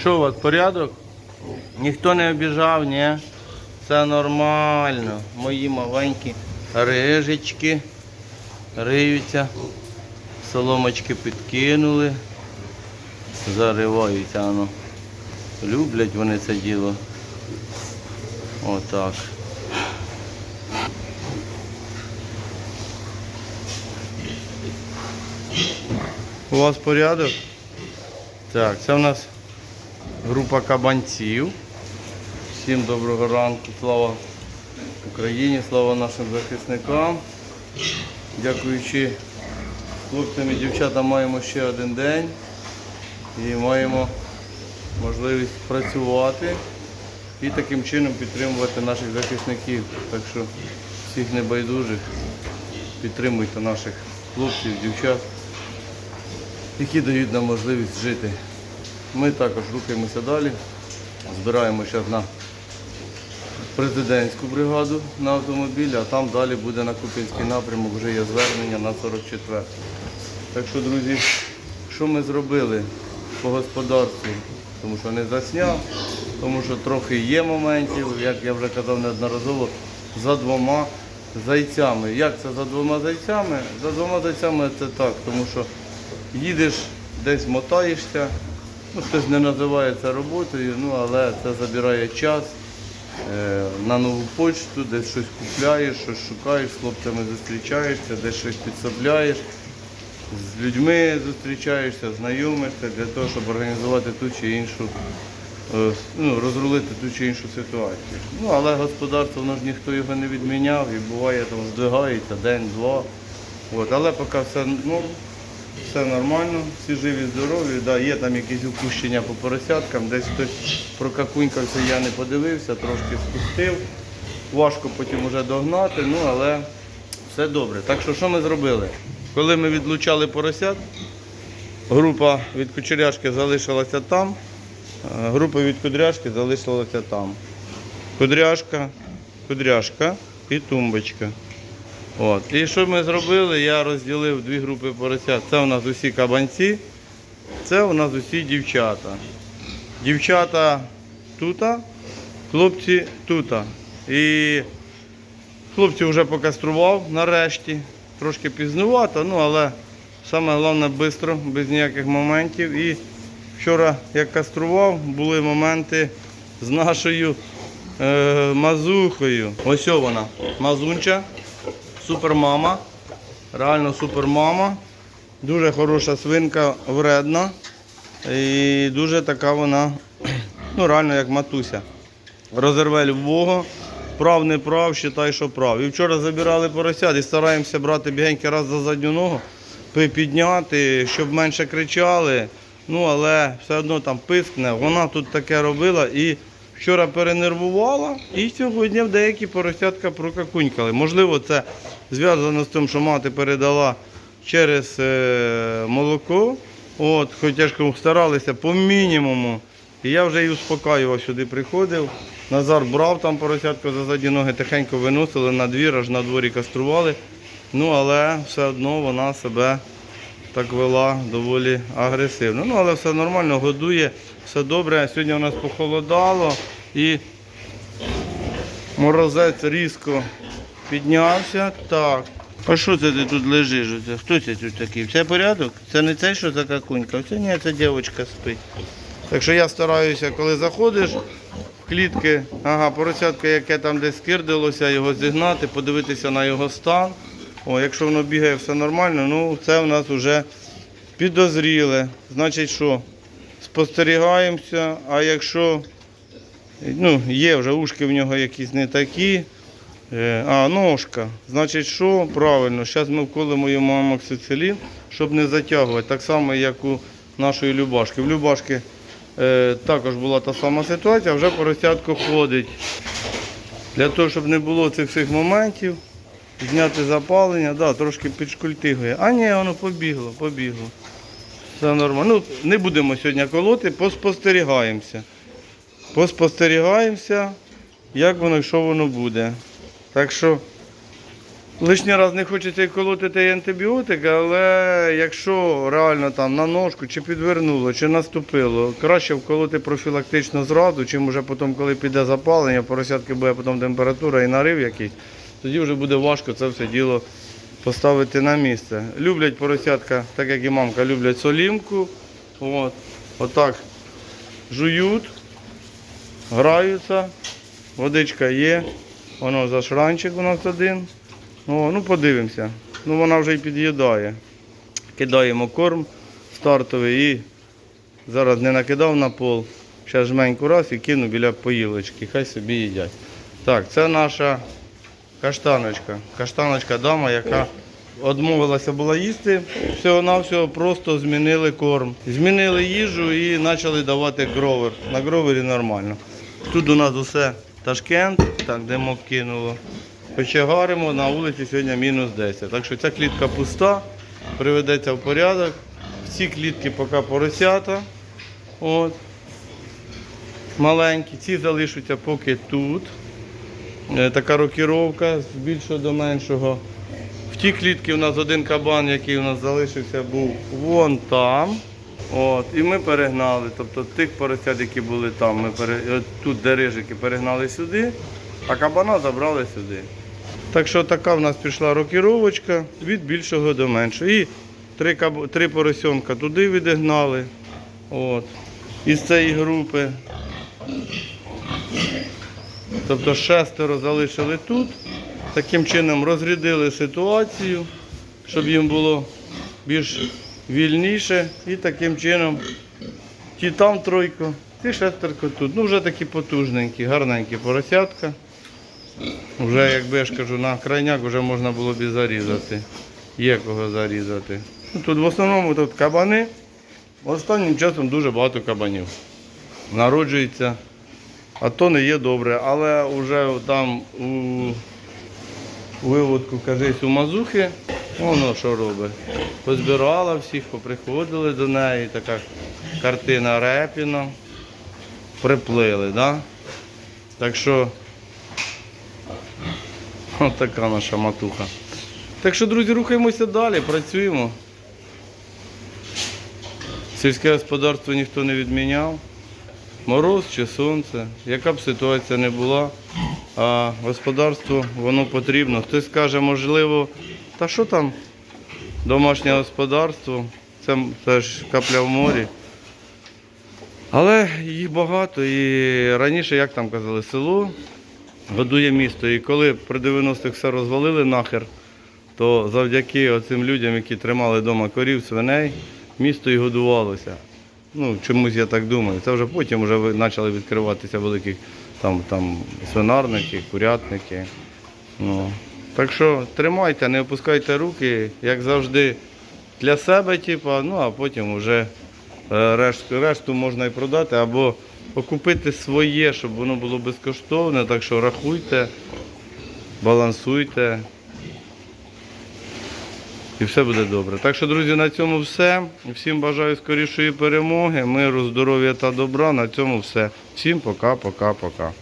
Що у вас, порядок? Ніхто не обіжав, ні? Це нормально. Мої маленькі рижечки риються. Соломочки підкинули. Зариваються, ну. Люблять вони це діло. Отак. У вас порядок? Так, це в нас група кабанців. Всім доброго ранку, слава Україні, слава нашим захисникам. Дякуючи хлопцям і дівчатам маємо ще один день і маємо можливість працювати і таким чином підтримувати наших захисників. Так що всіх небайдужих підтримуйте наших хлопців, дівчат, які дають нам можливість жити. Ми також рухаємося далі, збираємо зараз на президентську бригаду на автомобілі, а там далі буде на Купінський напрямок, вже є звернення на 44. Так що, друзі, що ми зробили по господарству? Тому що не засняв, тому що трохи є моментів, як я вже казав неодноразово, за двома зайцями. Як це за двома зайцями? За двома зайцями це так, тому що їдеш, десь мотаєшся, ну, хтось не називає це роботою, ну, але це забирає час е, на нову почту, десь щось купляєш, щось шукаєш, з хлопцями зустрічаєшся, десь щось підсобляєш, з людьми зустрічаєшся, знайомишся для того, щоб організувати ту чи іншу, е, ну, розрулити ту чи іншу ситуацію. Ну, але господарство, воно ж ніхто його не відміняв і буває там здвигається день-два. Але поки все, ну, все нормально, всі живі, здорові. Да, є там якісь упущення по поросяткам, десь хтось прокакунькався, я не подивився, трошки спустив. Важко потім вже догнати, ну але все добре. Так що що ми зробили? Коли ми відлучали поросят, група від кучеряшки залишилася там, група від кудряшки залишилася там. Кудряшка, кудряшка і тумбочка. От. І що ми зробили? Я розділив дві групи поросят. Це у нас усі кабанці, це у нас усі дівчата. Дівчата тут, хлопці тут. І хлопці вже покастрував нарешті. Трошки пізнувато, ну але саме головне швидко, без ніяких моментів. І вчора, як кастрував, були моменти з нашою е, мазухою. Ось вона, мазунча. Супермама. Реально супермама. Дуже хороша свинка, вредна. І дуже така вона, ну реально як матуся. Розерве любого. Прав, не прав, считай, що прав. І вчора забирали поросят і стараємося брати бігеньки раз за задню ногу, підняти, щоб менше кричали. Ну, але все одно там пискне. Вона тут таке робила і вчора перенервувала, і сьогодні в деякі поросятка прокакунькали. Можливо, це зв'язано з тим, що мати передала через е, молоко. От, хоча ж старалися по мінімуму. І я вже її успокаював, сюди приходив. Назар брав там поросятку за задні ноги, тихенько виносили на двір, аж на дворі кастрували. Ну, але все одно вона себе так вела доволі агресивно. Ну, але все нормально, годує, все добре. Сьогодні у нас похолодало і морозець різко піднявся. Так. А що це ти тут лежиш? Хто це тут такий? Це порядок? Це не цей, що за какунька? Це ні, це дівчинка спить. Так що я стараюся, коли заходиш в клітки, ага, поросятка, яке там десь скирдилося, його зігнати, подивитися на його стан. О, якщо воно бігає все нормально, ну це в нас вже підозріле. Значить, що спостерігаємося, а якщо ну, є вже ушки в нього якісь не такі. Е, А, ножка. Значить, що? Правильно, зараз ми вколимо йому амоксицилін, щоб не затягувати. Так само, як у нашої Любашки. В Любашки е, також була та сама ситуація, вже поросятко ходить. Для того, щоб не було цих всіх моментів, зняти запалення, да, трошки підшкультигує. А ні, воно побігло, побігло. Все нормально. Ну, не будемо сьогодні колоти, поспостерігаємося. Поспостерігаємося, як воно і що воно буде. Так що Лишній раз не хочеться колоти той антибіотик, але якщо реально там на ножку чи підвернуло, чи наступило, краще вколоти профілактично зразу, чим уже потім, коли піде запалення, поросятки буде потім температура і нарив якийсь, тоді вже буде важко це все діло поставити на місце. Люблять поросятка, так як і мамка, люблять солімку. От. Отак жують, граються, водичка є, воно за шранчик у нас один. О, ну подивимося. Ну вона вже й під'їдає. Кидаємо корм стартовий і зараз не накидав на пол. Зараз жменьку раз і кину біля поїлочки. Хай собі їдять. Так, це наша каштаночка. Каштаночка дама, яка відмовилася була їсти. Всього-навсього просто змінили корм. Змінили їжу і почали давати гровер. На гровері нормально. Тут у нас усе Ташкент, так, де мок кинуло. Кочегаримо, на вулиці сьогодні мінус 10. Так що ця клітка пуста, приведеться в порядок. В ці клітки поки поросята. От. Маленькі, ці залишаться поки тут. Е, Така рокіровка з більшого до меншого. В ті клітки у нас один кабан, який у нас залишився, був вон там. От, і ми перегнали. Тобто тих поросят, які були там, ми пере... тут де рижики перегнали сюди, а кабана забрали сюди. Так що така в нас пішла рокіровочка від більшого до меншого. І три, каб... три поросенка туди відігнали. От. Із цієї групи. Тобто шестеро залишили тут. Таким чином розрядили ситуацію, щоб їм було більш вільніше. І таким чином ті там тройко, ті шестерко тут. Ну вже такі потужненькі, гарненькі поросятка. Вже, якби я ж кажу, на крайняк вже можна було б і зарізати. Є кого зарізати. Ну, Тут в основному тут кабани. Останнім часом дуже багато кабанів. Народжується. А то не є добре. Але вже там у виводку, кажись, у мазухи, воно що робить. Позбирала всіх, поприходили до неї, така картина Репіна. Приплили, да? Так що Ось така наша матуха. Так що, друзі, рухаємося далі, працюємо. Сільське господарство ніхто не відміняв. Мороз чи сонце, яка б ситуація не була, а господарство воно потрібно. Хтось скаже, можливо, та що там домашнє господарство, це, це ж капля в морі. Але їх багато і раніше, як там казали, село годує місто. І коли при 90-х все розвалили нахер, то завдяки оцим людям, які тримали вдома корів, свиней, місто і годувалося. Ну, чомусь я так думаю. Це вже потім вже почали відкриватися великі там, там свинарники, курятники. Ну. Так що тримайте, не опускайте руки, як завжди, для себе, типу, ну а потім вже е, решту, решту можна і продати або окупити своє, щоб воно було безкоштовне. Так що рахуйте, балансуйте. І все буде добре. Так що, друзі, на цьому все. Всім бажаю скорішої перемоги, миру, здоров'я та добра. На цьому все. Всім пока, пока, пока.